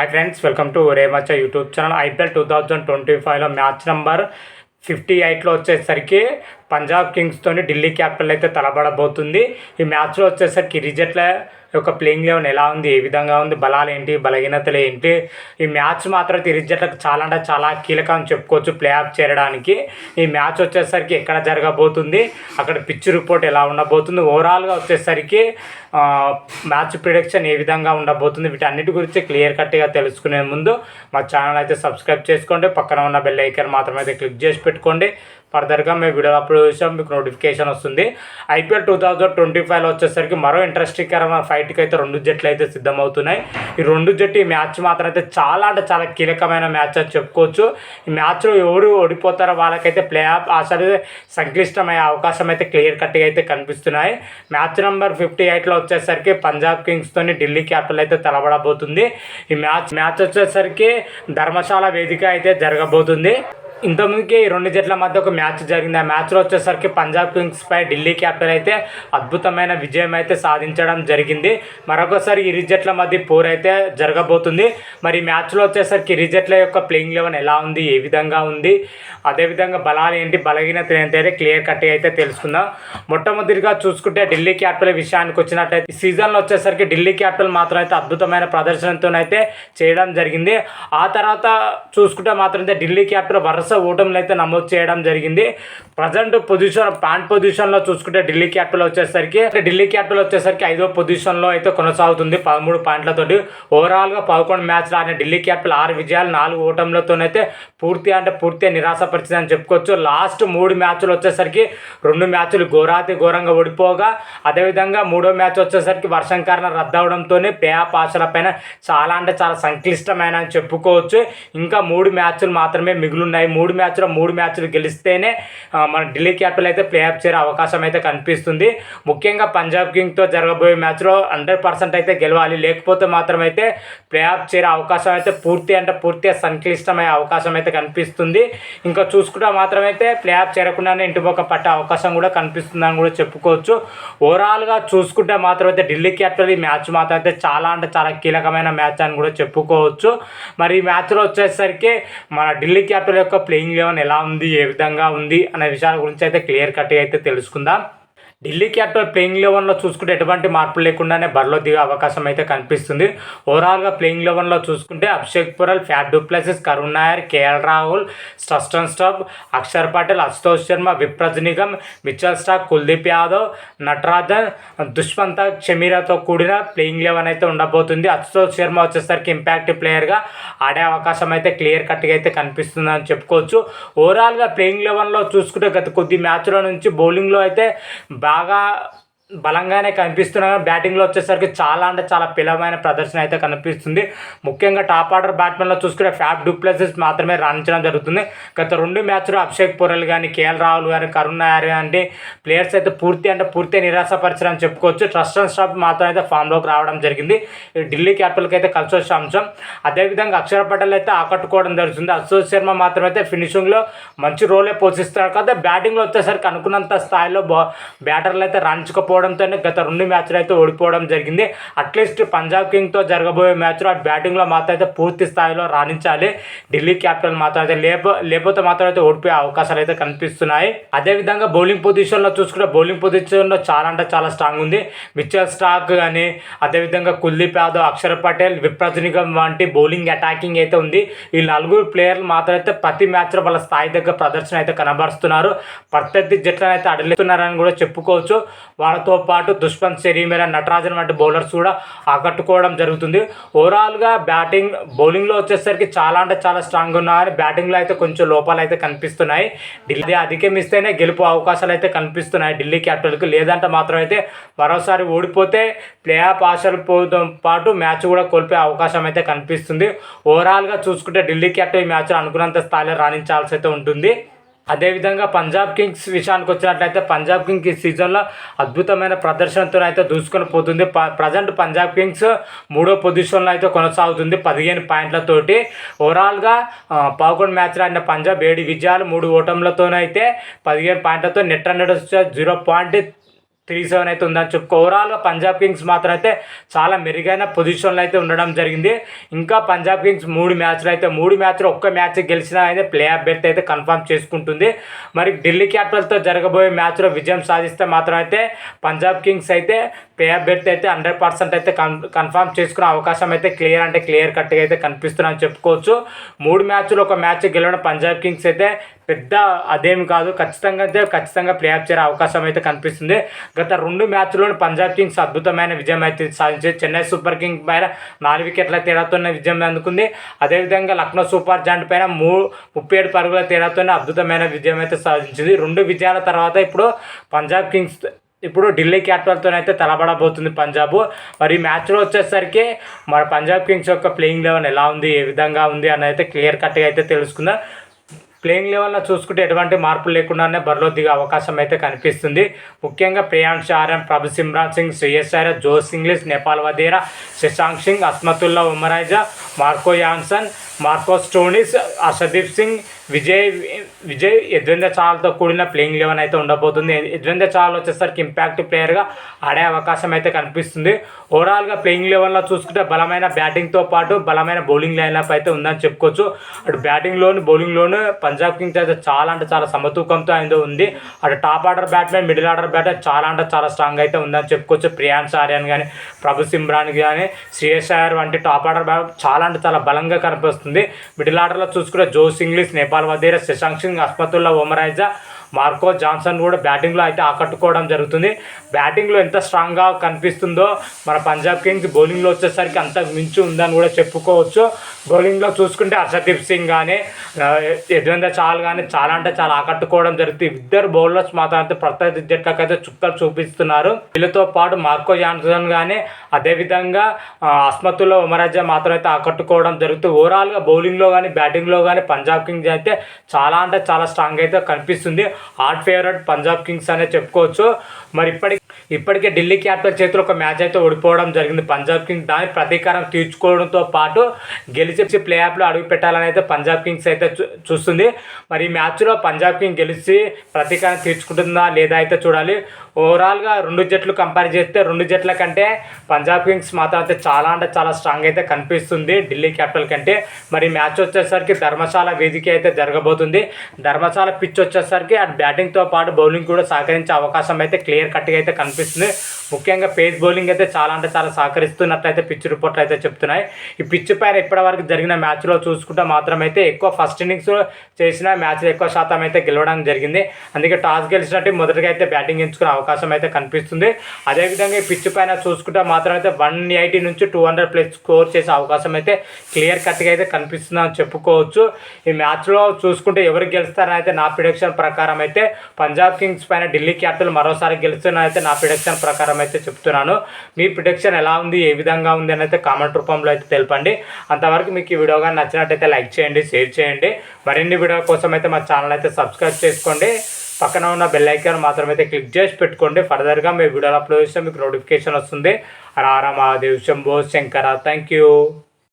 Hi friends welcome to Remachcha YouTube channel IPL two thousand twenty ఫైవ్లో match number fifty ఎయిట్లో వచ్చేసరికి Punjab కింగ్స్తోని Delhi capital అయితే తలబడబోతుంది. ఈ మ్యాచ్లో వచ్చేసరికి రిజెట్ల యొక్క ప్లేయింగ్ లెవెన్ ఎలా ఉంది? ఏ విధంగా ఉంది? బలాలు ఏంటి? బలహీనతలు ఏంటి? ఈ మ్యాచ్ మాత్రం అయితే చాలా అంటే చాలా కీలకం అని చెప్పుకోవచ్చు ప్లే ఆఫ్ చేరడానికి ఈ మ్యాచ్ వచ్చేసరికి ఎక్కడ జరగబోతుంది? అక్కడ పిచ్ రిపోర్ట్ ఎలా ఉండబోతుంది? ఓవరాల్గా వచ్చేసరికి మ్యాచ్ ప్రిడిక్షన్ ఏ విధంగా ఉండబోతుంది? వీటన్నిటి గురించి క్లియర్ కట్గా తెలుసుకునే ముందు మా ఛానల్ అయితే సబ్స్క్రైబ్ చేసుకోండి. పక్కన ఉన్న బెల్ ఐకన్ మాత్రమే అయితే క్లిక్ చేసి పెట్టుకోండి. ఫర్దర్గా మేము వీడియో అప్లోడ్ చేసాం మీకు నోటిఫికేషన్ వస్తుంది. ఐపీఎల్ టూ థౌజండ్ ట్వంటీ ఫైవ్లో వచ్చేసరికి మరో ఇంట్రెస్టింగ్ ఫైట్కి అయితే రెండు జట్లు అయితే సిద్ధమవుతున్నాయి. ఈ రెండు జట్టు ఈ మ్యాచ్ మాత్రం అయితే చాలా అంటే చాలా కీలకమైన మ్యాచ్ అని చెప్పుకోవచ్చు. ఈ మ్యాచ్లో ఎవరు ఓడిపోతారో వాళ్ళకైతే ప్లే ఆఫ్ అసలు సంక్లిష్టమయ్యే అవకాశం అయితే క్లియర్ కట్గా అయితే కనిపిస్తున్నాయి. మ్యాచ్ నెంబర్ ఫిఫ్టీ ఎయిట్లో వచ్చేసరికి పంజాబ్ కింగ్స్తోని ఢిల్లీ క్యాపిటల్ అయితే తలబడబోతుంది. ఈ మ్యాచ్ మ్యాచ్ వచ్చేసరికి ధర్మశాల వేదిక అయితే జరగబోతుంది. ఇంతకుముందుకి రెండు జట్ల మధ్య ఒక మ్యాచ్ జరిగింది. ఆ మ్యాచ్లో వచ్చేసరికి పంజాబ్ కింగ్స్ పై ఢిల్లీ క్యాపిటల్ అయితే అద్భుతమైన విజయం అయితే సాధించడం జరిగింది. మరొకసారి ఇరు జట్ల మధ్య పోర్ అయితే జరగబోతుంది. మరి మ్యాచ్లో వచ్చేసరికి ఇరు జట్ల యొక్క ప్లేయింగ్ లెవెన్ ఎలా ఉంది? ఏ విధంగా ఉంది? అదేవిధంగా బలాలు ఏంటి? బలహీనతలు ఏంటి? అయితే క్లియర్ కట్గా అయితే తెలుసుకుందాం. మొట్టమొదటిగా చూసుకుంటే ఢిల్లీ క్యాపిటల్ విషయానికి వచ్చినట్లయితే సీజన్లో వచ్చేసరికి ఢిల్లీ క్యాపిటల్ మాత్రం అయితే అద్భుతమైన ప్రదర్శనతోనైతే చేయడం జరిగింది. ఆ తర్వాత చూసుకుంటే మాత్రం అయితే ఢిల్లీ క్యాపిటల్ వరుస ఓటములు అయితే నమోదు చేయడం జరిగింది. ప్రజెంట్ పొజిషన్ ప్యాంట్ పొజిషన్లో చూసుకుంటే ఢిల్లీ క్యాపిటల్ వచ్చేసరికి అంటే ఢిల్లీ క్యాపిటల్ వచ్చేసరికి ఐదో పొజిషన్లో అయితే కొనసాగుతుంది పదమూడు పాయింట్లతోటి. ఓవరాల్గా పదకొండు మ్యాచ్లు ఆడిన ఢిల్లీ క్యాపిటల్ ఆరు విజయాలు నాలుగు ఓటములతోనైతే పూర్తి అంటే పూర్తిగా నిరాశపరిచింది అని చెప్పుకోవచ్చు. లాస్ట్ మూడు మ్యాచ్లు వచ్చేసరికి రెండు మ్యాచ్లు ఘోరాతి ఘోరంగా ఓడిపోగా అదేవిధంగా మూడో మ్యాచ్ వచ్చేసరికి వర్షం కారణం రద్దవడంతోనే పే ఆఫ్ ఆశలపైన చాలా అంటే చాలా సంక్లిష్టమైన అని చెప్పుకోవచ్చు. ఇంకా మూడు మ్యాచ్లు మాత్రమే మిగులున్నాయి మూడు మ్యాచ్లో మూడు మ్యాచ్లు గెలిస్తేనే మన ఢిల్లీ క్యాపిటల్ అయితే ప్లే ఆఫ్ చేరే అవకాశం అయితే కనిపిస్తుంది. ముఖ్యంగా పంజాబ్ కింగ్తో జరగబోయే మ్యాచ్లో హండ్రెడ్ పర్సెంట్ అయితే గెలవాలి. లేకపోతే మాత్రం అయితే ప్లే ఆఫ్ చేరే అవకాశం అయితే పూర్తి అంటే పూర్తిగా సంక్లిష్టమయ్యే అవకాశం అయితే కనిపిస్తుంది. ఇంకా చూసుకుంటే మాత్రమైతే ప్లే ఆఫ్ చేరకుండానే ఇంటిపోక పట్టే అవకాశం కూడా కనిపిస్తుందని కూడా చెప్పుకోవచ్చు. ఓవరాల్గా చూసుకుంటే మాత్రం అయితే ఢిల్లీ క్యాపిటల్ ఈ మ్యాచ్ మాత్రం అయితే చాలా అంటే చాలా కీలకమైన మ్యాచ్ అని కూడా చెప్పుకోవచ్చు. మరి ఈ మ్యాచ్లో వచ్చేసరికి మన ఢిల్లీ క్యాపిటల్ యొక్క ప్లేయింగ్ లెవెన్ ఎలా ఉంది ఏ విధంగా ఉంది అనే విషయాల గురించి అయితే క్లియర్ కట్గా అయితే తెలుసుకుందాం. ఢిల్లీ క్యాపిటల్ ప్లేయింగ్ లెవెన్లో చూసుకుంటే ఎటువంటి మార్పులు లేకుండానే బరిలో దిగే అవకాశం అయితే కనిపిస్తుంది. ఓవరాల్గా ప్లేయింగ్ లెవెన్లో చూసుకుంటే Abhishek Porel Faf du Plessis Karun Nair K L Rahul స్టస్టన్ Stubbs Axar Patel Ashutosh Sharma Vipraj Nigam Mitchell Starc Kuldeep Yadav Natarajan Dushmantha క్షమీరాతో కూడిన ప్లేయింగ్ లెవెన్ అయితే ఉండబోతుంది. అశుతోష్ శర్మ వచ్చేసరికి ఇంపాక్ట్ ప్లేయర్గా ఆడే అవకాశం అయితే క్లియర్ కట్గా అయితే కనిపిస్తుంది అని చెప్పుకోవచ్చు. ఓవరాల్గా ప్లేయింగ్ లెవెన్లో చూసుకుంటే గత కొద్ది మ్యాచ్ల నుంచి బౌలింగ్లో అయితే 哪个？బలంగానే కనిపిస్తున్నా బ్యాటింగ్లో వచ్చేసరికి చాలా అంటే చాలా పిలవమైన ప్రదర్శన అయితే కనిపిస్తుంది. ముఖ్యంగా టాప్ ఆర్డర్ బ్యాట్మెన్లో చూసుకుంటే ఫ్యాబ్ డూప్లెసెస్ మాత్రమే రాణించడం జరుగుతుంది. గత రెండు మ్యాచ్లు అభిషేక్ పొరల్ కానీ కేఎల్ రాహుల్ కానీ కరుణ్ నాయర్ కానీ ప్లేయర్స్ అయితే పూర్తి అంటే పూర్తి నిరాశపరచడం చెప్పుకోవచ్చు. ట్రస్ట్ అండ్ స్టాప్ మాత్రం అయితే ఫామ్లోకి రావడం జరిగింది. ఢిల్లీ క్యాపిటల్కి అయితే కలిసి వచ్చే అంశం. అదేవిధంగా అక్షర పటేల్ అయితే ఆకట్టుకోవడం జరుగుతుంది. అశోక్ శర్మ మాత్రం అయితే ఫినిషింగ్లో మంచి రోలే పోషిస్తారు కదా బ్యాటింగ్లో వచ్చేసరికి అనుకున్నంత స్థాయిలో బ్యాటర్లు అయితే ఓడిపోవడంతోనే గత రెండు మ్యాచ్లు అయితే ఓడిపోవడం జరిగింది. అట్లీస్ట్ పంజాబ్ కింగ్తో జరగబోయే మ్యాచ్లో అటు బ్యాటింగ్లో మాత్రం అయితే పూర్తి స్థాయిలో రాణించాలి. ఢిల్లీ క్యాపిటల్ మాత్రం అయితే లేపో లేకపోతే మాత్రం అయితే ఓడిపోయే అవకాశాలు అయితే కనిపిస్తున్నాయి. అదేవిధంగా బౌలింగ్ పొజిషన్లో చూసుకుంటే బౌలింగ్ పొజిషన్లో చాలా అంటే చాలా స్ట్రాంగ్ ఉంది. మిచ్చల్ స్టాక్ కానీ అదేవిధంగా కుల్దీప్ యాదవ్ అక్షర్ పటేల్ విప్రజనిగం వంటి బౌలింగ్ అటాకింగ్ అయితే ఉంది. ఈ నలుగురు ప్లేయర్లు మాత్రం అయితే ప్రతి మ్యాచ్లో వాళ్ళ స్థాయి దగ్గర ప్రదర్శన అయితే కనబరుస్తున్నారు. ప్రత్యర్థి జట్లను అయితే అడలేస్తున్నారని కూడా చెప్పుకోవచ్చు. వాళ్ళతో పాటు దుష్మంత్ శరీమేర నటరాజన్ వంటి బౌలర్స్ కూడా ఆకట్టుకోవడం జరుగుతుంది. ఓవరాల్గా బ్యాటింగ్ బౌలింగ్లో వచ్చేసరికి చాలా అంటే చాలా స్ట్రాంగ్ ఉన్నారు బ్యాటింగ్లో అయితే కొంచెం లోపాలు అయితే కనిపిస్తున్నాయి. ఢిల్లీ అధిగమిస్తేనే గెలుపు అవకాశాలు అయితే కనిపిస్తున్నాయి ఢిల్లీ క్యాపిటల్కి. లేదంటే మాత్రం అయితే మరోసారి ఓడిపోతే ప్లే ఆఫ్ ఆశలతో పాటు మ్యాచ్ కూడా కోల్పోయే అవకాశం అయితే కనిపిస్తుంది. ఓవరాల్గా చూసుకుంటే ఢిల్లీ క్యాపిటల్ మ్యాచ్ అనుకున్నంత స్థాయిలో రాణించాల్సి అయితే ఉంటుంది. అదేవిధంగా పంజాబ్ కింగ్స్ విషయానికి వచ్చినట్లయితే పంజాబ్ కింగ్స్ ఈ సీజన్లో అద్భుతమైన ప్రదర్శనతో అయితే దూసుకొని పోతుంది. ప ప్రజెంట్ పంజాబ్ కింగ్స్ మూడో పొజిషన్లో అయితే కొనసాగుతుంది పదిహేను పాయింట్లతోటి. ఓవరాల్గా పావుకొండ మ్యాచ్లో మ్యాచ్లు ఆడిన పంజాబ్ ఏడు విజయాలు మూడు ఓటములతోనైతే పదిహేను పాయింట్లతో net hundred zero point three seven అయితే ఉందని చెప్పుకో ఓవరాల్గా పంజాబ్ కింగ్స్ మాత్రం అయితే చాలా మెరుగైన పొజిషన్లో అయితే ఉండడం జరిగింది. ఇంకా పంజాబ్ కింగ్స్ మూడు మ్యాచ్లు అయితే మూడు మ్యాచ్లు ఒక్క మ్యాచ్ గెలిచినా అయితే ప్లే ఆఫ్ బెర్త్ అయితే కన్ఫర్మ్ చేసుకుంటుంది. మరి ఢిల్లీ క్యాపిటల్తో జరగబోయే మ్యాచ్లో విజయం సాధిస్తే మాత్రం అయితే పంజాబ్ కింగ్స్ అయితే ప్లే బెర్త్ అయితే హండ్రెడ్ పర్సెంట్ అయితే కన్ కన్ఫర్మ్ చేసుకునే అవకాశం అయితే క్లియర్ అంటే క్లియర్ కట్గా అయితే కనిపిస్తుందని చెప్పుకోవచ్చు. మూడు మ్యాచ్లు ఒక మ్యాచ్ గెలవడం పంజాబ్ కింగ్స్ అయితే పెద్ద అదేం కాదు ఖచ్చితంగా అయితే ఖచ్చితంగా ప్లే ఆఫ్ చేరే అవకాశం అయితే కనిపిస్తుంది. గత రెండు మ్యాచ్లోని పంజాబ్ కింగ్స్ అద్భుతమైన విజయం అయితే సాధించింది. చెన్నై సూపర్ కింగ్ పైన నాలుగు వికెట్ల తేడాతోనే విజయం అందుకుంది. అదేవిధంగా లక్నో సూపర్ జాయింట్ పైన మూ ముప్పై ఏడు పరుగుల తేడాతోనే అద్భుతమైన విజయం అయితే సాధించింది. రెండు విజయాల తర్వాత ఇప్పుడు పంజాబ్ కింగ్స్ ఇప్పుడు ఢిల్లీ క్యాపిటల్తో అయితే తలబడబోతుంది పంజాబ్. మరి మ్యాచ్లో వచ్చేసరికి మన పంజాబ్ కింగ్స్ యొక్క ప్లేయింగ్ లెవెన్ ఎలా ఉంది ఏ విధంగా ఉంది అని అయితే క్లియర్ కట్గా అయితే తెలుసుకుందాం. ప్లేయింగ్ లెవెల్లో చూసుకుంటే ఎటువంటి మార్పులు లేకుండానే బరిలో దిగే అవకాశం అయితే కనిపిస్తుంది. ముఖ్యంగా Priyank RM Prabhsimran Singh Shreyas Josh Inglis Nehal Wadhera Shashank Singh Azmatullah Omarzai Marco Jansen Marco Stoinis Arshdeep Singh Vijay Vijay Yuzvendra చాహల్తో కూడిన ప్లేయింగ్ లెవెన్ అయితే ఉండబోతుంది. యజ్వేంద్ర చాహల్ వచ్చేసరికి ఇంపాక్ట్ ప్లేయర్గా ఆడే అవకాశం అయితే కనిపిస్తుంది. ఓవరాల్గా ప్లేయింగ్ లెవెన్లో చూసుకుంటే బలమైన బ్యాటింగ్తో పాటు బలమైన బౌలింగ్ లైన్అప్ అయితే ఉందని చెప్పుకోవచ్చు. అటు బ్యాటింగ్లోను బౌలింగ్లోను పంజాబ్ కింగ్స్ అయితే చాలా అంటే చాలా సమతూకంతో అయితే ఉంది. అటు top order batsmen middle order batter చాలా అంటే చాలా స్ట్రాంగ్ అయితే ఉందని చెప్పుకోవచ్చు. ప్రియాన్స్ ఆర్యన్ కానీ ప్రభు సిమ్రాన్ కానీ శ్రేయస్ అయ్యర్ వంటి టాప్ ఆర్డర్ బ్యాట్ చాలా అంటే చాలా బలంగా కనిపిస్తుంది. మిడిల్ ఆర్డర్లో చూసుకుంటే Josh Inglis Nehal Wadhera Shashank Singh Azmatullah Omarzai Marco Jansen కూడా బ్యాటింగ్లో అయితే ఆకట్టుకోవడం జరుగుతుంది. బ్యాటింగ్లో ఎంత స్ట్రాంగ్గా కనిపిస్తుందో మన పంజాబ్ కింగ్స్ బౌలింగ్లో వచ్చేసరికి అంత మించి ఉందని కూడా చెప్పుకోవచ్చు. బౌలింగ్లో చూసుకుంటే హర్షదీప్ సింగ్ కానీ యజ్వేంద్ర చాల్ కానీ చాలా అంటే చాలా ఆకట్టుకోవడం జరుగుతుంది. ఇద్దరు బౌలర్స్ మాత్రం అయితే ప్రత్యర్థి జట్లకైతే చుక్కలు చూపిస్తున్నారు. వీళ్ళతో పాటు మార్కో జాన్సన్ కానీ అదేవిధంగా అస్మతుల్లో ఉమరాజ్య మాత్రం అయితే ఆకట్టుకోవడం జరుగుతుంది. ఓవరాల్గా బౌలింగ్లో కానీ బ్యాటింగ్లో కానీ పంజాబ్ కింగ్స్ అయితే చాలా అంటే చాలా స్ట్రాంగ్ అయితే కనిపిస్తుంది. హార్ట్ ఫేవరెట్ పంజాబ్ కింగ్స్ అనే చెప్పుకోవచ్చు. మరి ఇప్పటికి ఇప్పటికే ఢిల్లీ క్యాపిటల్ చేతిలో ఒక మ్యాచ్ అయితే ఓడిపోవడం జరిగింది. పంజాబ్ కింగ్స్ దాని ప్రతీకారం తీర్చుకోవడంతో పాటు గెలిచి ప్లే ఆఫ్లో అడుగు పెట్టాలని అయితే పంజాబ్ కింగ్స్ అయితే చూస్తుంది. మరి ఈ మ్యాచ్లో పంజాబ్ కింగ్ గెలిచి ప్రతీకారం తీర్చుకుంటుందా లేదా అయితే చూడాలి. ఓవరాల్గా రెండు జట్లు కంపేర్ చేస్తే రెండు జట్ల కంటే పంజాబ్ కింగ్స్ మాత్రం అయితే చాలా అంటే చాలా స్ట్రాంగ్ అయితే కనిపిస్తుంది ఢిల్లీ క్యాపిటల్ కంటే. మరి మ్యాచ్ వచ్చేసరికి ధర్మశాల వేదిక అయితే జరగబోతుంది. ధర్మశాల పిచ్ వచ్చేసరికి అటు బ్యాటింగ్తో పాటు బౌలింగ్ కూడా సహకరించే అవకాశం అయితే క్లియర్ కట్గా అయితే కనిపిస్తుంది. ముఖ్యంగా పేస్ బౌలింగ్ అయితే చాలా అంటే చాలా సహకరిస్తున్నట్లయితే పిచ్ రిపోర్ట్లు అయితే చెప్తున్నాయి. ఈ పిచ్ పైన ఇప్పటివరకు జరిగిన మ్యాచ్లో చూసుకుంటే మాత్రం అయితే ఎక్కువ ఫస్ట్ ఇన్నింగ్స్ చేసిన మ్యాచ్లో ఎక్కువ శాతం అయితే గెలవడం జరిగింది. అందుకే టాస్ గెలిచినట్టు మొదటిగా అయితే బ్యాటింగ్ ఎంచుకునే అవకాశం అయితే కనిపిస్తుంది. అదేవిధంగా ఈ పిచ్ పైన చూసుకుంటే మాత్రం అయితే వన్ ఎయిటీ నుంచి టూ హండ్రెడ్ ప్లస్ స్కోర్ చేసే అవకాశం అయితే క్లియర్ కట్గా అయితే కనిపిస్తుందని చెప్పుకోవచ్చు. ఈ మ్యాచ్లో చూసుకుంటే ఎవరు గెలుస్తారని అయితే నా ప్రిడిక్షన్ ప్రకారం అయితే పంజాబ్ కింగ్స్ పైన ఢిల్లీ క్యాపిటల్ మరోసారి గెలుస్తున్న అయితే నా ప్రిడిక్షన్ ప్రకారం అయితే చెప్తున్నాను. మీ ప్రిడిక్షన్ ఎలా ఉంది? ఏ విధంగా ఉంది? అని అయితే కామెంట్ రూపంలో అయితే తెలపండి. అంతవరకు మీకు ఈ వీడియో కానీ నచ్చినట్టయితే లైక్ చేయండి షేర్ చేయండి. మరిన్ని వీడియో కోసం అయితే మా ఛానల్ అయితే సబ్స్క్రైబ్ చేసుకోండి. పక్కన ఉన్న బెల్ ఐకాన్ మాత్రం అయితే క్లిక్ చేసి పెట్టుకోండి. ఫర్దర్గా మీ వీడియోలు అప్లోడ్ చేస్తే మీకు నోటిఫికేషన్ వస్తుంది. రారా మహాదేవ్ శంభో శంకర. Thank you